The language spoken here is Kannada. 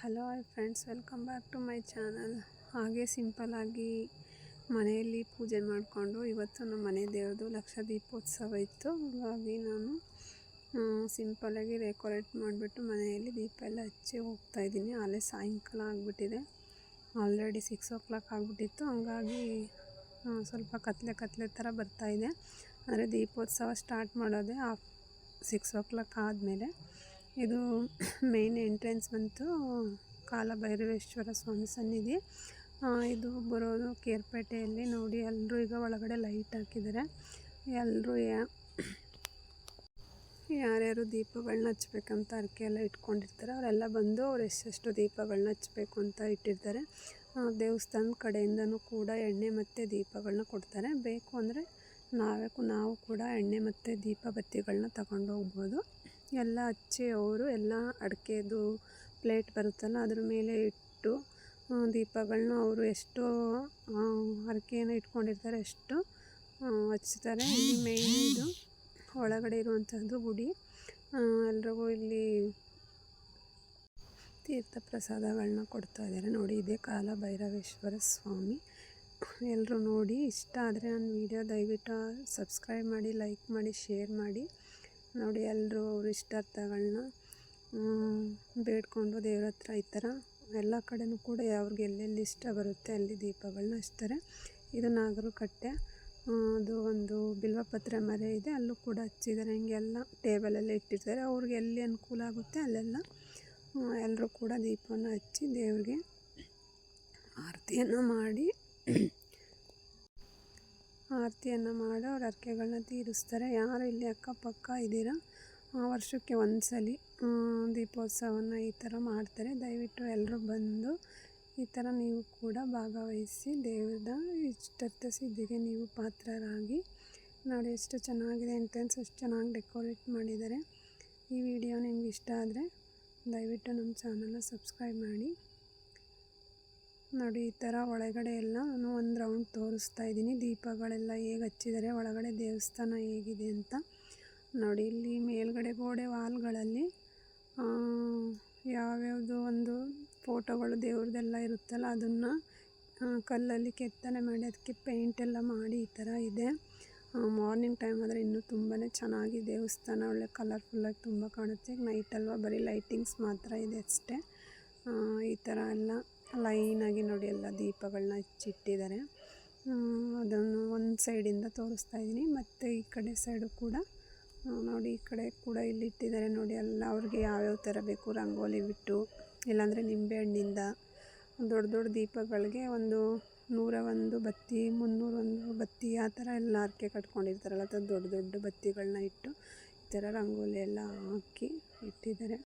Hello hi friends, welcome back to my channel. ಹಾಗೆ ಸಿಂಪಲ್ಲಾಗಿ ಮನೆಯಲ್ಲಿ ಪೂಜೆ ಮಾಡಿಕೊಂಡು ಇವತ್ತು ನಮ್ಮ ಮನೆ ದೇವ್ರದ್ದು ಲಕ್ಷ ದೀಪೋತ್ಸವ ಇತ್ತು. ಹಾಗಾಗಿ ನಾನು ಸಿಂಪಲ್ಲಾಗಿ ಡೆಕೋರೇಟ್ ಮಾಡಿಬಿಟ್ಟು ಮನೆಯಲ್ಲಿ ದೀಪ ಎಲ್ಲ ಹಚ್ಚಿ ಹೋಗ್ತಾ ಇದ್ದೀನಿ. ಅಲ್ಲೇ ಸಾಯಂಕಾಲ ಆಗಿಬಿಟ್ಟಿದೆ. ಆಲ್ರೆಡಿ ಸಿಕ್ಸ್ ಓ ಕ್ಲಾಕ್ ಆಗಿಬಿಟ್ಟಿತ್ತು. ಹಂಗಾಗಿ ಸ್ವಲ್ಪ ಕತ್ಲೆ ಕತ್ಲೆ ಥರ ಬರ್ತಾಯಿದೆ ಅಂದರೆ ದೀಪೋತ್ಸವ ಸ್ಟಾರ್ಟ್ ಮಾಡೋದೇ ಸಿಕ್ಸ್ ಓ ಕ್ಲಾಕ್ ಆದಮೇಲೆ. ಇದು ಮೇನ್ ಎಂಟ್ರೆನ್ಸ್ ಬಂತು. ಕಾಲಭೈರವೇಶ್ವರ ಸ್ವಾಮಿ ಸನ್ನಿಧಿ. ಇದು ಬರೋದು ಕೇರ್ಪೇಟೆಯಲ್ಲಿ ನೋಡಿ. ಎಲ್ಲರೂ ಈಗ ಒಳಗಡೆ ಲೈಟ್ ಹಾಕಿದ್ದಾರೆ. ಎಲ್ಲರೂ ಯಾರ್ಯಾರು ದೀಪಗಳನ್ನ ಹಚ್ಬೇಕಂತ ಅರ್ಕೆ ಎಲ್ಲ ಇಟ್ಕೊಂಡಿರ್ತಾರೆ. ಅವರೆಲ್ಲ ಬಂದು ಅವ್ರು ಎಷ್ಟೆಷ್ಟು ದೀಪಗಳನ್ನ ಹಚ್ಬೇಕು ಅಂತ ಇಟ್ಟಿರ್ತಾರೆ. ದೇವಸ್ಥಾನದ ಕಡೆಯಿಂದನೂ ಕೂಡ ಎಣ್ಣೆ ಮತ್ತು ದೀಪಗಳನ್ನ ಕೊಡ್ತಾರೆ. ಬೇಕು ಅಂದರೆ ನಾವೇ ನಾವು ಕೂಡ ಎಣ್ಣೆ ಮತ್ತು ದೀಪ ಬತ್ತಿಗಳನ್ನ ತಗೊಂಡು ಹೋಗ್ಬೋದು. ಎಲ್ಲ ಹಚ್ಚಿ ಅವರು ಎಲ್ಲ ಅಡಿಕೆದು ಪ್ಲೇಟ್ ಬರುತ್ತಲ್ಲ ಅದ್ರ ಮೇಲೆ ಇಟ್ಟು ದೀಪಗಳನ್ನ ಅವರು ಎಷ್ಟು ಹರಕೆಯನ್ನು ಇಟ್ಕೊಂಡಿರ್ತಾರೆ, ಅಷ್ಟು ಹಚ್ತಾರೆ. ಇಲ್ಲಿ ಮೇಯ್ನ್ ಇದು ಒಳಗಡೆ ಇರುವಂಥದ್ದು ಗುಡಿ. ಎಲ್ರಿಗೂ ಇಲ್ಲಿ ತೀರ್ಥ ಪ್ರಸಾದಗಳನ್ನ ಕೊಡ್ತಾ ಇದ್ದಾರೆ. ನೋಡಿ, ಇದೇ ಕಾಲ ಭೈರವೇಶ್ವರ ಸ್ವಾಮಿ. ಎಲ್ಲರೂ ನೋಡಿ, ಇಷ್ಟ ಆದರೆ ನನ್ನ ವಿಡಿಯೋ ದಯವಿಟ್ಟು ಸಬ್ಸ್ಕ್ರೈಬ್ ಮಾಡಿ, ಲೈಕ್ ಮಾಡಿ, ಶೇರ್ ಮಾಡಿ. ನೋಡಿ ಎಲ್ಲರೂ ಅವ್ರ ಇಷ್ಟಾರ್ಥಗಳನ್ನ ಬೇಡ್ಕೊಂಡು ದೇವ್ರ ಹತ್ರ ಈ ಥರ ಎಲ್ಲ ಕಡೆಯೂ ಕೂಡ ಅವ್ರಿಗೆ ಎಲ್ಲೆಲ್ಲಿ ಇಷ್ಟ ಬರುತ್ತೆ ಅಲ್ಲಿ ದೀಪಗಳನ್ನ ಹಚ್ತಾರೆ. ಇದು ನಾಗರು ಕಟ್ಟೆ ಅದು ಒಂದು ಬಿಲ್ವಪತ್ರೆ ಮರ ಇದೆ, ಅಲ್ಲೂ ಕೂಡ ಹಚ್ಚಿದ್ದಾರೆ. ಹಿಂಗೆಲ್ಲ ಟೇಬಲೆಲ್ಲ ಇಟ್ಟಿರ್ತಾರೆ. ಅವ್ರಿಗೆ ಎಲ್ಲಿ ಅನುಕೂಲ ಆಗುತ್ತೆ ಅಲ್ಲೆಲ್ಲ ಎಲ್ಲರೂ ಕೂಡ ದೀಪವನ್ನು ಹಚ್ಚಿ ದೇವ್ರಿಗೆ ಆರತಿಯನ್ನು ಮಾಡಿ ಆರತಿಯನ್ನು ಮಾಡಿ ಅವ್ರ ಹರಕೆಗಳನ್ನ ತೀರಿಸ್ತಾರೆ. ಯಾರು ಇಲ್ಲಿ ಅಕ್ಕಪಕ್ಕ ಇದ್ದೀರಾ? ವರ್ಷಕ್ಕೆ ಒಂದು ಸಲ ದೀಪೋತ್ಸವನ ಈ ಥರ ಮಾಡ್ತಾರೆ. ದಯವಿಟ್ಟು ಎಲ್ಲರೂ ಬಂದು ಈ ಥರ ನೀವು ಕೂಡ ಭಾಗವಹಿಸಿ, ದೇವರ ಇಷ್ಟರ್ಥ ಸಿದ್ಧಿಗೆ ನೀವು ಪಾತ್ರರಾಗಿ ನೋಡಿ ಎಷ್ಟು ಚೆನ್ನಾಗಿದೆ ಎಂಟ್ರೆನ್ಸ್, ಅಷ್ಟು ಚೆನ್ನಾಗಿ ಡೆಕೋರೇಟ್ ಮಾಡಿದ್ದಾರೆ. ಈ ವಿಡಿಯೋ ನಿಮ್ಗೆ ಇಷ್ಟ ಆದರೆ ದಯವಿಟ್ಟು ನಮ್ಮ ಚಾನಲ್ನ ಸಬ್ಸ್ಕ್ರೈಬ್ ಮಾಡಿ. ನೋಡಿ, ಈ ಥರ ಒಳಗಡೆ ಎಲ್ಲ ನಾನು ಒಂದು ರೌಂಡ್ ತೋರಿಸ್ತಾ ಇದ್ದೀನಿ. ದೀಪಗಳೆಲ್ಲ ಹೇಗೆ ಹಚ್ಚಿದ್ದಾರೆ, ಒಳಗಡೆ ದೇವಸ್ಥಾನ ಹೇಗಿದೆ ಅಂತ. ನೋಡಿ, ಇಲ್ಲಿ ಮೇಲ್ಗಡೆ ಗೋಡೆ ವಾಲ್ಗಳಲ್ಲಿ ಯಾವ್ಯಾವುದು ಒಂದು ಫೋಟೋಗಳು ದೇವ್ರದ್ದೆಲ್ಲ ಇರುತ್ತಲ್ಲ, ಅದನ್ನು ಕಲ್ಲಲ್ಲಿ ಕೆತ್ತನೆ ಮಾಡಿ, ಅದಕ್ಕೆ ಪೇಂಟ್ ಎಲ್ಲ ಮಾಡಿ ಈ ಥರ ಇದೆ. ಮಾರ್ನಿಂಗ್ ಟೈಮ್ ಆದರೆ ಇನ್ನೂ ತುಂಬಾ ಚೆನ್ನಾಗಿ ದೇವಸ್ಥಾನ, ಒಳ್ಳೆ ಕಲರ್ಫುಲ್ಲಾಗಿ ತುಂಬ ಕಾಣುತ್ತೆ. ನೈಟ್ ಅಲ್ವಾ, ಬರೀ ಲೈಟಿಂಗ್ಸ್ ಮಾತ್ರ ಇದೆ ಅಷ್ಟೇ. ಈ ಥರ ಎಲ್ಲ ಲೈನಾಗಿ ನೋಡಿ ಎಲ್ಲ ದೀಪಗಳನ್ನ ಹಚ್ಚಿಟ್ಟಿದ್ದಾರೆ ಅದನ್ನು ಒಂದು ಸೈಡಿಂದ ತೋರಿಸ್ತಾ ಇದ್ದೀನಿ. ಮತ್ತು ಈ ಕಡೆ ಸೈಡು ಕೂಡ ನೋಡಿ ಈ ಕಡೆ ಕೂಡ ಇಲ್ಲಿ ಇಟ್ಟಿದ್ದಾರೆ. ನೋಡಿ ಎಲ್ಲ ಅವ್ರಿಗೆ ಯಾವ್ಯಾವ ಥರ ಬೇಕು, ರಂಗೋಲಿ ಬಿಟ್ಟು, ಇಲ್ಲಾಂದರೆ ನಿಂಬೆಹಣ್ಣಿಂದ ದೊಡ್ಡ ದೊಡ್ಡ ದೀಪಗಳಿಗೆ ಒಂದು ನೂರ ಒಂದು ಬತ್ತಿ ಮುನ್ನೂರೊಂದು ಬತ್ತಿ, ಆ ಥರ ಎಲ್ಲ ಹರಕೆ ಕಟ್ಕೊಂಡಿರ್ತಾರಲ್ಲ ಅಥವಾ ದೊಡ್ಡ ದೊಡ್ಡ ಬತ್ತಿಗಳನ್ನ ಇಟ್ಟು ಈ ಥರ ರಂಗೋಲಿ ಎಲ್ಲ ಹಾಕಿ ಇಟ್ಟಿದ್ದಾರೆ.